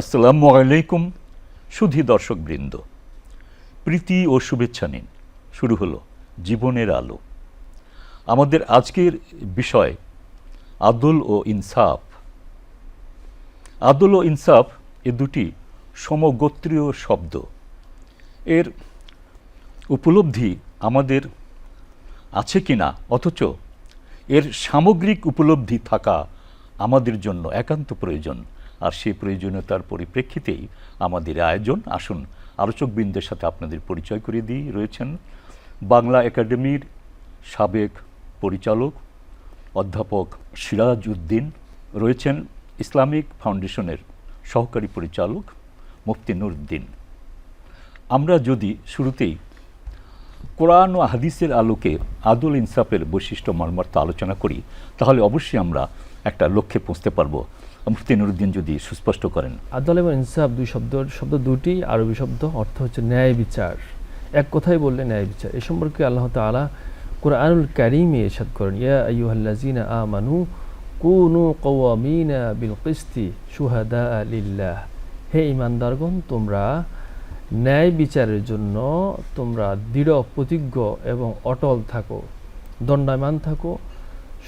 আসসালামু আলাইকুম, সুধী দর্শকবৃন্দ। প্রীতি ও শুভেচ্ছা নিন। শুরু হলো জীবনের আলো। আমাদের আজকের বিষয় আদল ও ইনসাফ। আদল ও ইনসাফ এ দুটি সমগোত্রীয় শব্দ। এর উপলব্ধি আমাদের আছে কিনা? অথচ এর সামগ্রিক উপলব্ধি থাকা আমাদের জন্য একান্ত প্রয়োজন। আর সেই প্রয়োজনীয়তার পরিপ্রেক্ষিতেই আমাদের আয়োজন। আসুন, আলোচকবৃন্দের সাথে আপনাদের পরিচয় করে দিই। রয়েছেন বাংলা একাডেমির সাবেক পরিচালক, অধ্যাপক সিরাজ উদ্দিন রয়েছেন ইসলামিক ফাউন্ডেশনের সহকারী পরিচালক মুফতি নুরুদ্দিন আমরা যদি শুরুতেই কোরআন ও হাদিসের আলোকে আদুল ইনসাফের বৈশিষ্ট্য মর্মার্থ আলোচনা করি, তাহলে অবশ্যই আমরা একটা লক্ষ্যে পৌঁছতে পারব। মুফতি নুরুদ্দিন যদি সুস্পষ্ট করেন। আদল এবং ইনসাফ দুই শব্দ শব্দ দুটি, আরবি শব্দ, অর্থ হচ্ছে ন্যায় বিচার। এক কথাই বললে ন্যায় বিচার। এ সম্পর্কে আল্লাহ তাআলা কোরআনুল কারিমে এরশাদ করেন, ইয়া আইয়ুহাল্লাযিনা আমানু কুনু কওয়ামিনা বিল কিসতি শুহাদা লিল্লাহ। হে ইমানদারগণ তোমরা ন্যায় বিচারের জন্য তোমরা দৃঢ়, প্রতিজ্ঞ এবং অটল থাকো, দণ্ডায়মান থাকো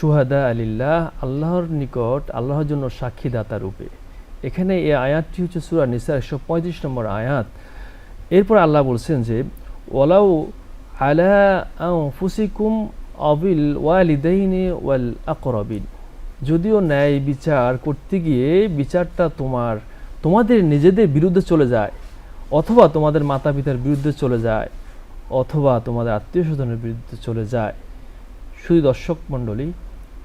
সুহাদা আলিল্লাহ, আল্লাহর নিকট, আল্লাহর জন্য সাক্ষীদাতা রূপে। এখানে এই আয়াতটি হচ্ছে সুরা নিসা একশো পঁয়ত্রিশ নম্বর আয়াত। এরপর আল্লাহ বলছেন যে, ওয়ালাউ আলা ফুসিকুম অবিল ওয়ালিদাইনে ওয়াল আকরবিন। যদিও ন্যায় বিচার করতে গিয়ে বিচারটা তোমার, তোমাদের নিজেদের বিরুদ্ধে চলে যায়, অথবা তোমাদের মাতা পিতার বিরুদ্ধে চলে যায়, অথবা তোমাদের আত্মীয় স্বজনের বিরুদ্ধে চলে যায়। শুধু দর্শক মণ্ডলী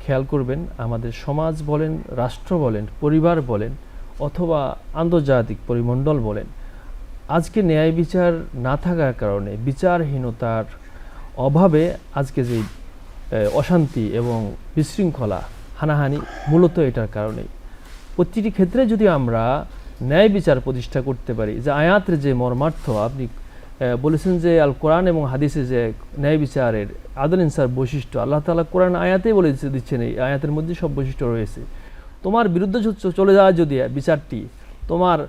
খেয়াল করবেন, আমাদের সমাজ বলেন, রাষ্ট্র বলেন, পরিবার বলেন, অথবা আন্তর্জাতিক পরিমণ্ডল বলেন, আজকে ন্যায় বিচার না থাকার কারণে, বিচারহীনতার অভাবে আজকে যে অশান্তি এবং বিশৃঙ্খলা, হানাহানি মূলত এটার কারণেই। প্রতিটি ক্ষেত্রে যদি আমরা ন্যায় বিচার প্রতিষ্ঠা করতে পারি, যে আয়াতের যে মর্মার্থ, আপনি বলেছেন যে আল কোরআন এবং হাদিসে যে ন্যায় বিচারের আদল ইনসার বৈশিষ্ট্য, আল্লাহ তাআলা কোরআন আয়াতেই বলে দিচ্ছে- দিচ্ছেন এই আয়াতের মধ্যে সব বৈশিষ্ট্য রয়েছে। তোমার বিরুদ্ধে চলে যাওয়া যদি বিচারটি, তোমার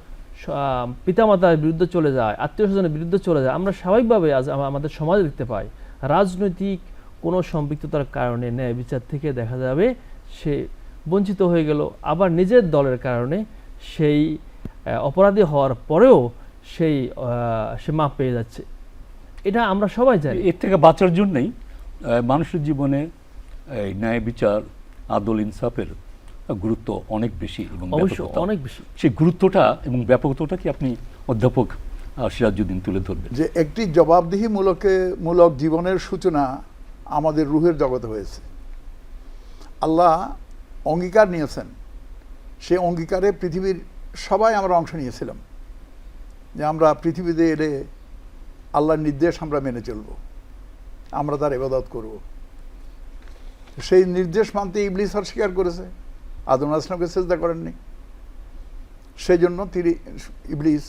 পিতামাতার বিরুদ্ধে চলে যায়, আত্মীয় স্বজনের বিরুদ্ধে চলে যায়, আমরা স্বাভাবিকভাবে আজ আমাদের সমাজে দেখতে পাই, রাজনৈতিক কোনো সম্পৃক্ততার কারণে ন্যায় বিচার থেকে দেখা যাবে সে বঞ্চিত হয়ে গেল, আবার নিজের দলের কারণে সেই অপরাধী হওয়ার পরেও সেই সে মাপ পেয়ে যাচ্ছে। এটা আমরা সবাই জানি। এর থেকে বাঁচার জন্যই মানুষের জীবনে এই ন্যায় বিচার আদল ইনসাফের গুরুত্ব অনেক বেশি এবং অনেক বেশি। সেই গুরুত্বটা এবং ব্যাপকতাটা কি আপনি অধ্যাপক আহ, সিরাজউদ্দিন তুলে ধরবেন? যে একটি জবাবদিহি মূলকে মূলক জীবনের সূচনা আমাদের রুহের জগতে হয়েছে। আল্লাহ অঙ্গীকার নিয়েছেন। সে অঙ্গীকারে পৃথিবীর সবাই আমরা অংশ নিয়েছিলাম। যে আমরা পৃথিবীতে এলে আল্লাহর নির্দেশ আমরা মেনে চলব। আমরা তার এবাদত করব। সেই নির্দেশ মানতে ইবলিস অস্বীকার করেছে। আদম আসলামকে চেষ্টা করেননি। সেই জন্য তিনি ইবলিস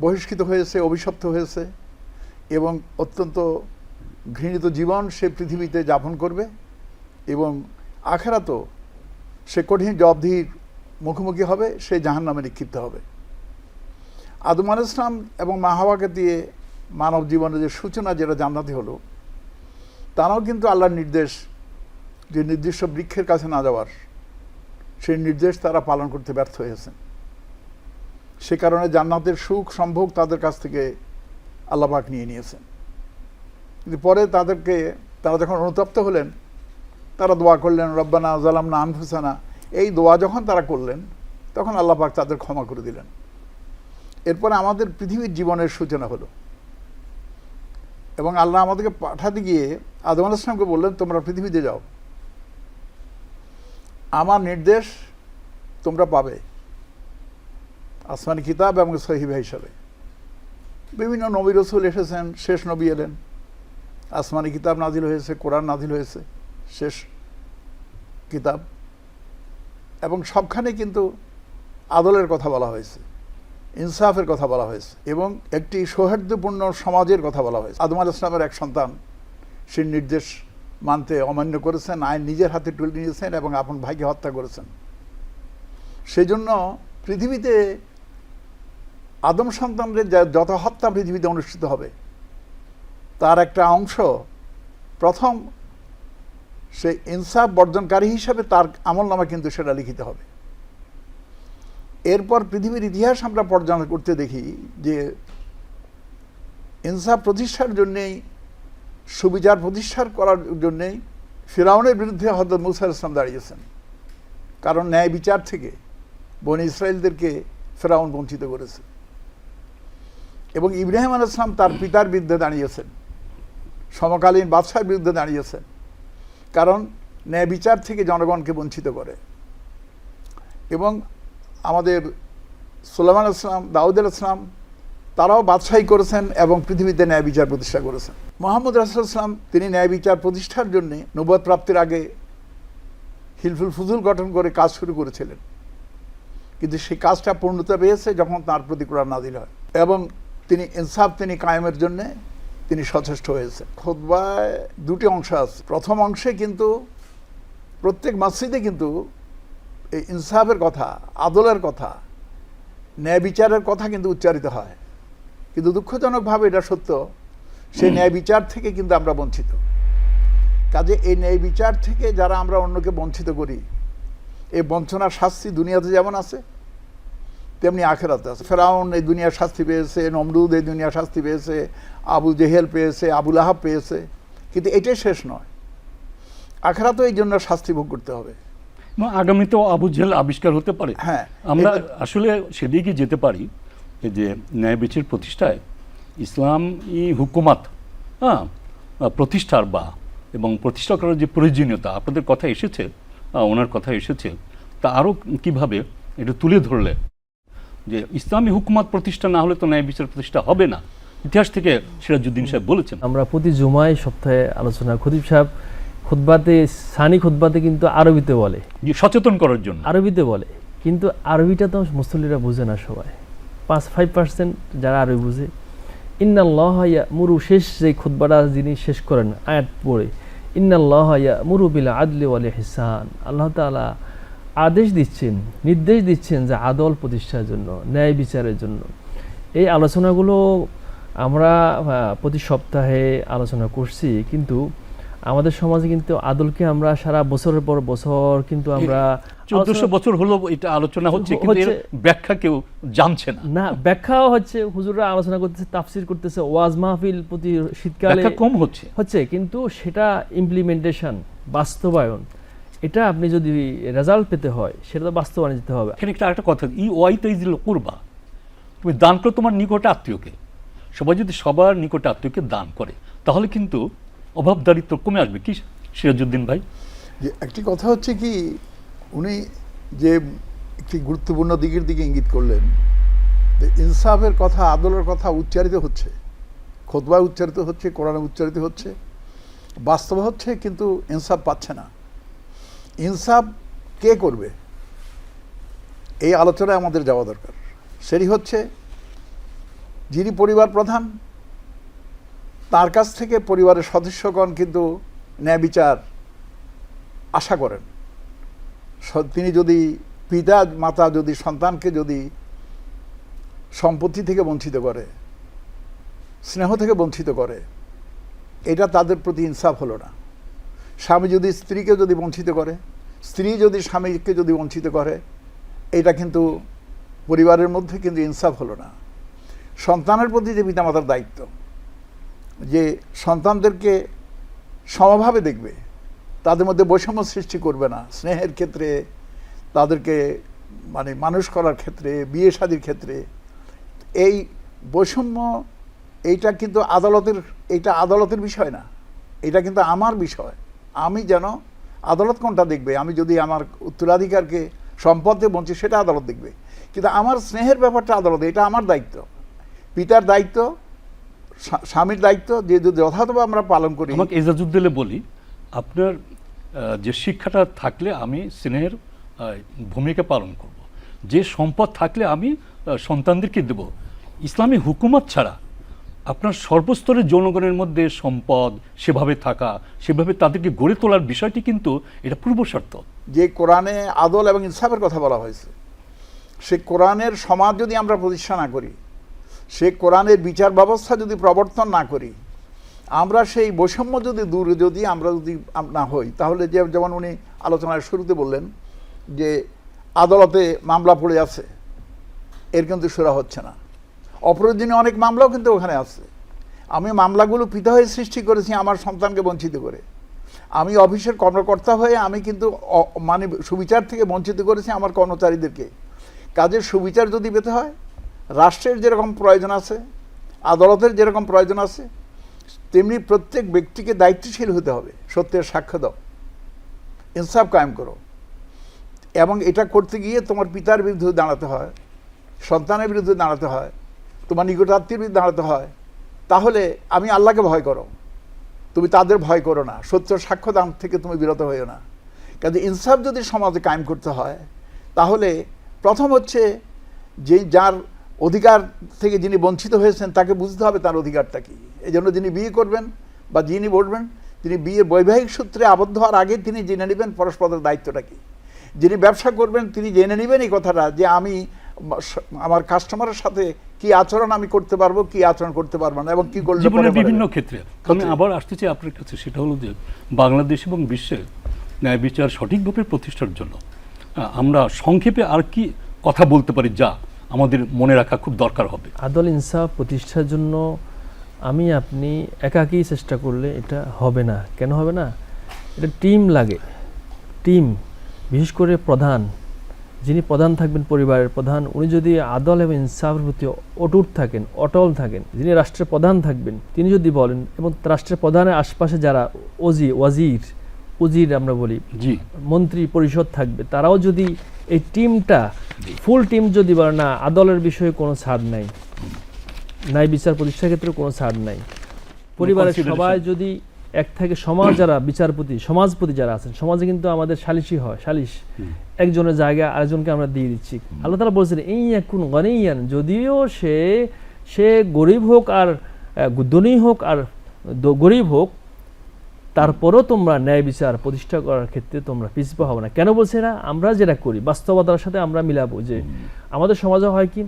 বহিষ্কৃত হয়েছে, অভিশপ্ত হয়েছে এবং অত্যন্ত ঘৃণিত জীবন সে পৃথিবীতে যাপন করবে এবং আখেরাতও সে কঠিন জবাবদিহির মুখোমুখি হবে, সে জাহান নামে নিক্ষিপ্ত হবে। আদম আল ইসলাম এবং মাহাবাকে দিয়ে মানব জীবনের যে সূচনা যেটা জান্নাতি হলো, তারাও কিন্তু আল্লাহর নির্দেশ, যে নির্দিষ্ট বৃক্ষের কাছে না যাওয়ার, সেই নির্দেশ তারা পালন করতে ব্যর্থ হয়েছেন। সে কারণে জান্নাতের সুখ সম্ভোগ তাদের কাছ থেকে আল্লাপাক নিয়ে নিয়েছেন। কিন্তু পরে তাদেরকে, তারা যখন অনুতপ্ত হলেন, তারা দোয়া করলেন, রব্বানা জালামনা আনফুসানা। এই দোয়া যখন তারা করলেন, তখন আল্লাপাক তাদের ক্ষমা করে দিলেন। এরপরে আমাদের পৃথিবীর জীবনের সূচনা হলো। এবং আল্লাহ আমাদেরকে পাঠাতে গিয়ে আদম আল ইসলামকে বললেন, তোমরা পৃথিবীতে যাও। আমার নির্দেশ তোমরা পাবে। আসমানি কিতাব এবং সহিবা হিসাবে। বিভিন্ন নবী রসুল এসেছেন, শেষ নবী এলেন। আসমানি কিতাব নাজিল হয়েছে, কোরআন নাজিল হয়েছে, শেষ কিতাব। এবং সবখানে কিন্তু আদলের কথা বলা হয়েছে। ইনসাফের কথা বলা হয়েছে এবং একটি সৌহার্দ্যপূর্ণ সমাজের কথা বলা হয়েছে। আদম আল ইসলামের এক সন্তান সেই নির্দেশ মানতে অমান্য করেছেন, আইন নিজের হাতে তুলে নিয়েছেন এবং আপন ভাইকে হত্যা করেছেন। সেই জন্য পৃথিবীতে আদম সন্তানদের যত হত্যা পৃথিবীতে অনুষ্ঠিত হবে, তার একটা অংশ প্রথম সে ইনসাফ বর্জনকারী হিসাবে তার আমল নামা কিন্তু সেটা লিখিত হবে। এরপর পৃথিবীর ইতিহাস আমরা পর্যালোচনা করতে দেখি যে ইনসাফ প্রতিষ্ঠার জন্যেই, সুবিচার প্রতিষ্ঠার করার জন্যেই ফিরাউনের বিরুদ্ধে হজরত মুসা ইসলাম দাঁড়িয়েছেন। কারণ ন্যায় বিচার থেকে বনি ইসরায়েলদেরকে ফেরাউন বঞ্চিত করেছে। এবং ইব্রাহিম আল ইসলাম তার পিতার বিরুদ্ধে দাঁড়িয়েছেন। সমকালীন বাদশার বিরুদ্ধে দাঁড়িয়েছেন। কারণ ন্যায় বিচার থেকে জনগণকে বঞ্চিত করে। এবং আমাদের সুলামান ইসলাম, দাউদ আল ইসলাম, তারাও বাদশাহী করেছেন এবং পৃথিবীতে ন্যায় বিচার প্রতিষ্ঠা করেছেন। মোহাম্মদ রাসুল ইসলাম তিনি ন্যায় বিচার প্রতিষ্ঠার জন্যে নবদ প্রাপ্তির আগে হিলফুল ফুজুল গঠন করে কাজ শুরু করেছিলেন। কিন্তু সেই কাজটা পূর্ণতা পেয়েছে যখন তার প্রতি কোরআন নাদিল হয় এবং তিনি ইনসাফ তিনি কায়েমের জন্যে তিনি সচেষ্ট হয়েছে খোদবায় দুটি অংশ আছে। প্রথম অংশে কিন্তু প্রত্যেক মসজিদে কিন্তু এই ইনসাফের কথা আদলের কথা ন্যায় বিচারের কথা কিন্তু উচ্চারিত হয়। কিন্তু দুঃখজনকভাবে এটা সত্য সেই ন্যায় বিচার থেকে কিন্তু আমরা বঞ্চিত। কাজে এই ন্যায় বিচার থেকে যারা আমরা অন্যকে বঞ্চিত করি এই বঞ্চনার শাস্তি দুনিয়াতে যেমন আছে তেমনি আখেরাতে আছে। ফেরাউন এই দুনিয়ার শাস্তি পেয়েছে নমরুদ এই দুনিয়ার শাস্তি পেয়েছে আবু জেহেল পেয়েছে আবুল আহাব পেয়েছে কিন্তু এটাই শেষ নয়। আখেরাতেও এই জন্য শাস্তি ভোগ করতে হবে। আগামীতেও আবু জেল আবিষ্কার হতে পারে। হ্যাঁ, আমরা আসলে সেদিকে যেতে পারি যে ন্যায় বিচার প্রতিষ্ঠায় ইসলাম ই হুকুমাত হ্যাঁ প্রতিষ্ঠার বা এবং প্রতিষ্ঠা করার যে প্রয়োজনীয়তা আপনাদের কথা এসেছে ওনার কথা এসেছে তা আরও কীভাবে এটা তুলে ধরলে? যে ইসলামী হুকুমাত প্রতিষ্ঠা না হলে তো ন্যায় বিচার প্রতিষ্ঠা হবে না। ইতিহাস থেকে সিরাজুদ্দিন সাহেব বলেছেন। আমরা প্রতি জুমায় সপ্তাহে আলোচনা। খতিব সাহেব খুতবাতে সানি খুতবাতে কিন্তু আরবিতে বলে। যে সচেতন করার জন্য। আরবিতে বলে। কিন্তু আরবিটা তো মুসল্লিরা বুঝে না সবাই। পাঁচ ফাইভ পার্সেন্ট যারা আরবি বুঝে। ইন্নাল্লাহ ইয়া মুরু শেষ যে খুতবাটা যিনি শেষ করেন আয়াত পড়ে। ইন্নাল্লাহ ইয়া মুরু বিল আদলি ওয়াল হিসান আল্লাহ তাআলা আদেশ দিচ্ছেন নির্দেশ দিচ্ছেন যে আদল প্রতিষ্ঠার জন্য ন্যায় বিচারের জন্য। এই আলোচনাগুলো আমরা প্রতি সপ্তাহে আলোচনা করছি। কিন্তু আমাদের সমাজে কিন্তু আদলকে আমরা সারা বছরের পর বছর কিন্তু আমরা চোদ্দশো বছর হলো এটা আলোচনা হচ্ছে কিন্তু ব্যাখ্যা কেউ জানছে না। না ব্যাখ্যাও হচ্ছে হুজুররা আলোচনা করতেছে তাফসির করতেছে ওয়াজ মাহফিল প্রতি শীতকালে কম হচ্ছে। হচ্ছে কিন্তু সেটা ইমপ্লিমেন্টেশন বাস্তবায়ন এটা আপনি যদি রেজাল্ট পেতে হয় সেটা তো বাস্তবায়নে যেতে হবে। এখানে একটা একটা কথা ই ওয়াইতে দিল করবা তুমি দান করো তোমার নিকট আত্মীয়কে সবাই যদি সবার নিকটে আত্মীয়কে দান করে তাহলে কিন্তু অভাব দারিদ্র কমে আসবে কি সিরাজউদ্দিন ভাই? যে একটি কথা হচ্ছে কি, উনি যে একটি গুরুত্বপূর্ণ দিকের দিকে ইঙ্গিত করলেন, যে ইনসাফের কথা, আদলের কথা উচ্চারিত হচ্ছে খোদবায় উচ্চারিত হচ্ছে, কোরআনে উচ্চারিত হচ্ছে, বাস্তব হচ্ছে, কিন্তু ইনসাফ পাচ্ছে না। ইনসাফ কে করবে? এই আলোচনায় আমাদের যাওয়া দরকার। সেটি হচ্ছে, যিনি পরিবার প্রধান তার কাছ থেকে পরিবারের সদস্যগণ কিন্তু ন্যায় বিচার আশা করেন। তিনি যদি পিতা, মাতা যদি সন্তানকে যদি সম্পত্তি থেকে বঞ্চিত করে, স্নেহ থেকে বঞ্চিত করে, এটা তাদের প্রতি ইনসাফ হলো না। স্বামী যদি স্ত্রীকে যদি বঞ্চিত করে, স্ত্রী যদি স্বামীকে যদি বঞ্চিত করে, এটা কিন্তু পরিবারের মধ্যে কিন্তু ইনসাফ হলো না। সন্তানের প্রতি যে পিতামাতার দায়িত্ব যে সন্তানদেরকে সমভাবে দেখবে, তাদের মধ্যে বৈষম্য সৃষ্টি করবে না। স্নেহের ক্ষেত্রে, তাদেরকে মানে মানুষ করার ক্ষেত্রে, বিয়ে শাদির ক্ষেত্রে, এই বৈষম্য, এইটা কিন্তু আদালতের, এইটা আদালতের বিষয় না। এটা কিন্তু আমার বিষয়। আমি যেন আদালত কোনটা দেখবে? আমি যদি আমার উত্তরাধিকারকে সম্পদে বঞ্চি সেটা আদালত দেখবে। কিন্তু আমার স্নেহের ব্যাপারটা আদালত, এটা আমার দায়িত্ব। পিতার দায়িত্ব স্বামীর দায়িত্ব যে যদি যথাযথভাবে আমরা পালন করি। আমাকে এজাজুদ্দিলে বলি আপনার যে শিক্ষাটা থাকলে আমি স্নেহের ভূমিকা পালন করব। যে সম্পদ থাকলে আমি সন্তানদেরকে দেব। ইসলামী হুকুমত ছাড়া আপনার সর্বস্তরের জনগণের মধ্যে সম্পদ সেভাবে থাকা সেভাবে তাদেরকে গড়ে তোলার বিষয়টি কিন্তু এটা পূর্ব শর্ত যে কোরআনে আদল এবং ইনসাফের কথা বলা হয়েছে সে কোরআনের সমাজ যদি আমরা প্রতিষ্ঠা না করি সে কোরআনের বিচার ব্যবস্থা যদি প্রবর্তন না করি, আমরা সেই বৈষম্য যদি দূর যদি আমরা যদি না হই, তাহলে যে যেমন উনি আলোচনার শুরুতে বললেন যে আদালতে মামলা পড়ে আছে, এর কিন্তু সুরা হচ্ছে না। অপ্রয়োজনীয় অনেক মামলাও কিন্তু ওখানে আছে। আমি মামলাগুলো পিতা হয়ে সৃষ্টি করেছি আমার সন্তানকে বঞ্চিত করে। আমি অফিসের কর্মকর্তা হয়ে আমি কিন্তু মানে সুবিচার থেকে বঞ্চিত করেছি আমার কর্মচারীদেরকে। কাজের সুবিচার যদি পেতে হয় রাষ্ট্রের যেরকম প্রয়োজন আছে, আদালতের যেরকম প্রয়োজন আছে, তেমনি প্রত্যেক ব্যক্তিকে দায়িত্বশীল হতে হবে, সত্যের সাক্ষ্য দাও, ইনসাফ কায়েম করো। এবং এটা করতে গিয়ে তোমার পিতার বিরুদ্ধে দাঁড়াতে হয়, সন্তানের বিরুদ্ধে দাঁড়াতে হয়, তোমার নিকটাত্মীর বিরুদ্ধে দাঁড়াতে হয়, তাহলে আমি আল্লাহকে ভয় করো। তুমি তাদের ভয় করো না, সত্য সাক্ষ্য দান থেকে তুমি বিরত হইও না। কাজে ইনসাফ যদি সমাজে কায়েম করতে হয়, তাহলে প্রথম হচ্ছে যে যার অধিকার থেকে যিনি বঞ্চিত হয়েছেন তাকে বুঝতে হবে তার অধিকারটা কি। এই জন্য যিনি বিয়ে করবেন বা যিনি বলবেন তিনি বিয়ের বৈবাহিক সূত্রে আবদ্ধ হওয়ার আগে তিনি জেনে নেবেন পরস্পরের দায়িত্বটা কি। যিনি ব্যবসা করবেন তিনি জেনে নেবেন এই কথাটা যে আমি আমার কাস্টমারের সাথে কি আচরণ আমি করতে পারব কি আচরণ করতে পারব না এবং কি করলে জীবনের বিভিন্ন ক্ষেত্রে। আমি আবার আসতে চাই আপনার কাছে সেটা হলো যে বাংলাদেশ এবং বিশ্বের ন্যায় বিচার সঠিকভাবে প্রতিষ্ঠার জন্য আমরা সংক্ষেপে আর কি কথা বলতে পারি? যা আমাদের মনে রাখা খুব দরকার হবে। আদল ইনসাফ প্রতিষ্ঠার জন্য আমি, আপনি একাকী চেষ্টা করলে এটা হবে না। কেন হবে না? এটা টিম লাগে। টিম, বিশেষ করে প্রধান। যিনি প্রধান থাকবেন পরিবারের প্রধান, উনি যদি আদল এবং ইনসাফের প্রতি অটুট থাকেন, অটল থাকেন, যিনি রাষ্ট্রের প্রধান থাকবেন, তিনি যদি বলেন এবং রাষ্ট্রের প্রধানের আশপাশে যারা ওজি, ওয়াজির উজির আমরা বলি মন্ত্রী পরিষদ থাকবে তারাও যদি এই টিমটা ফুল টিম যদি বলে না আদলের বিষয়ে কোনো ছাড় নাই নাই বিচার প্রতিষ্ঠার ক্ষেত্রে কোনো ছাড় নাই। পরিবারের সবাই যদি এক থেকে সমাজ যারা বিচারপতি সমাজপতি যারা আছেন সমাজে কিন্তু আমাদের সালিশি হয় সালিশ। একজনের জায়গা আরেকজনকে আমরা দিয়ে দিচ্ছি। আল্লাহ তালা বলছেন এই এখন গনিয়ান যদিও সে সে গরিব হোক আর ধনী হোক আর গরিব হোক তারপরও তোমরা ন্যায় বিচার প্রতিষ্ঠা করার ক্ষেত্রে তোমরা পিছপা হবে না। কেন বলছে না আমরা যেটা করি বাস্তবতার সাথে আমরা মিলাবো যে আমাদের সমাজে হয় কি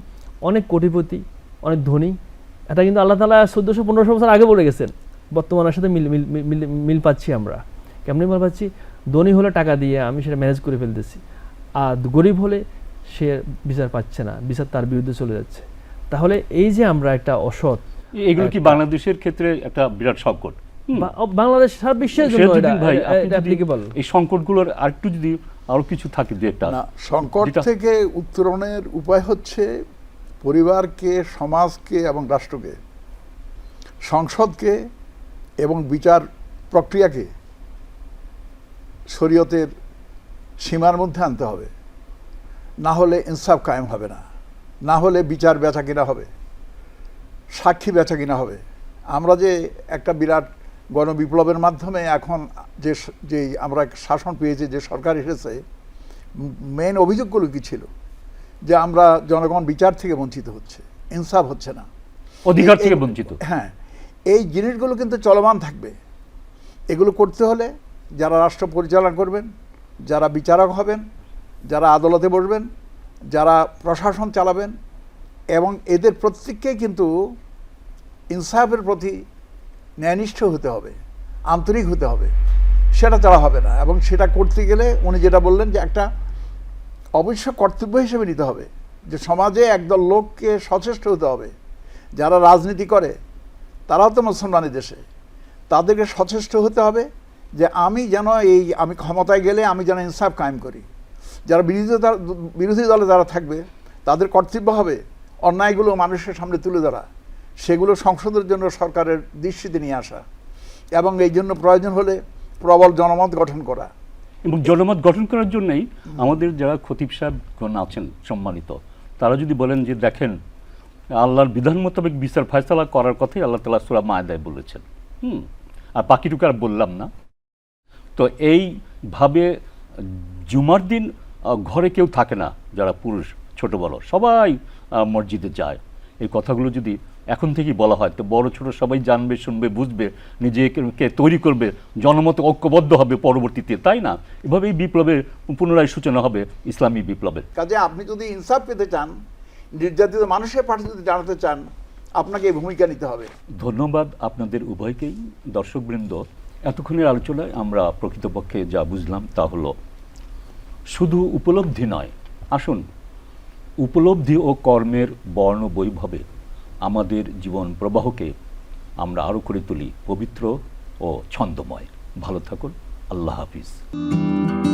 অনেক কোটিপতি অনেক ধনী এটা কিন্তু আল্লাহ তালা চোদ্দোশো পনেরোশো বছর আগে বলে গেছেন বর্তমানের সাথে মিল মিল মিল পাচ্ছি আমরা। কেমনি মিল পাচ্ছি? ধনী হলে টাকা দিয়ে আমি সেটা ম্যানেজ করে ফেলতেছি আর গরিব হলে সে বিচার পাচ্ছে না বিচার তার বিরুদ্ধে চলে যাচ্ছে। তাহলে এই যে আমরা একটা অসৎ এগুলো কি বাংলাদেশের ক্ষেত্রে একটা বিরাট সংকট বাংলাদেশ সারা বিশ্বের জন্য ভাই এই সংকটগুলোর আরেকটু যদি আরও কিছু থাকে একটা সংকট থেকে উত্তরণের উপায় হচ্ছে পরিবারকে সমাজকে এবং রাষ্ট্রকে সংসদকে এবং বিচার প্রক্রিয়াকে শরীয়তের সীমার মধ্যে আনতে হবে। না হলে ইনসাফ কায়েম হবে না। না হলে বিচার বেচা কিনা হবে। সাক্ষী বেচা কিনা হবে। আমরা যে একটা বিরাট গণবিপ্লবের মাধ্যমে এখন যে যে আমরা শাসন পেয়েছি যে সরকার এসেছে মেন অভিযোগগুলো কি ছিল? যে আমরা জনগণ বিচার থেকে বঞ্চিত হচ্ছে ইনসাফ হচ্ছে না। অধিকার থেকে বঞ্চিত। হ্যাঁ এই জিনিসগুলো কিন্তু চলমান থাকবে। এগুলো করতে হলে যারা রাষ্ট্র পরিচালনা করবেন যারা বিচারক হবেন যারা আদালতে বসবেন যারা প্রশাসন চালাবেন এবং এদের প্রত্যেককেই কিন্তু ইনসাফের প্রতি ন্যায়নিষ্ঠ হতে হবে, আন্তরিক হতে হবে, সেটা তারা হবে না। এবং সেটা করতে গেলে উনি যেটা বললেন যে একটা অবশ্য কর্তব্য হিসেবে নিতে হবে, যে সমাজে একদল লোককে সচেষ্ট হতে হবে। যারা রাজনীতি করে, তারাও তো মুসলমানি দেশে। তাদেরকে সচেষ্ট হতে হবে যে আমি যেন এই, আমি ক্ষমতায় গেলে আমি যেন ইনসাফ কায়েম করি। যারা বিরোধী বিরোধী দলে যারা থাকবে, তাদের কর্তব্য হবে অন্যায়গুলো মানুষের সামনে তুলে ধরা। সেগুলো সংসদের জন্য সরকারের দৃষ্টিতে নিয়ে আসা এবং এই জন্য প্রয়োজন হলে প্রবল জনমত গঠন করা। এবং জনমত গঠন করার জন্যই আমাদের যারা খতিব সাহেবগণ আছেন সম্মানিত, তারা যদি বলেন যে দেখেন, আল্লাহর বিধান মোতাবেক বিচার ফয়সালা করার কথাই আল্লাহ তালা সুরা মায়দায় বলেছেন। হুম, আর বাকিটুকু আর বললাম না। তো এইভাবে জুমার দিন ঘরে কেউ থাকে না, যারা পুরুষ, ছোট বড়, সবাই মসজিদে যায়। এই কথাগুলো যদি এখন থেকেই বলা হয় তো বড় ছোট সবাই জানবে শুনবে বুঝবে নিজেকে তৈরি করবে জনমত ঐক্যবদ্ধ হবে পরবর্তীতে তাই না? এভাবেই বিপ্লবের পুনরায় সূচনা হবে ইসলামী বিপ্লবের। কাজে আপনি যদি ইনসাফ পেতে চান নির্যাতিত মানুষের পাশে যদি জানাতে চান আপনাকে এই ভূমিকা নিতে হবে। ধন্যবাদ আপনাদের উভয়কেই। দর্শকবৃন্দ এতক্ষণের আলোচনায় আমরা প্রকৃতপক্ষে যা বুঝলাম তা হলো শুধু উপলব্ধি নয় আসুন উপলব্ধি ও কর্মের বর্ণ বৈভবে আমাদের জীবন প্রবাহকে আমরা আরও করে তুলি পবিত্র ও ছন্দময়। ভালো থাকুন। আল্লাহ হাফিজ।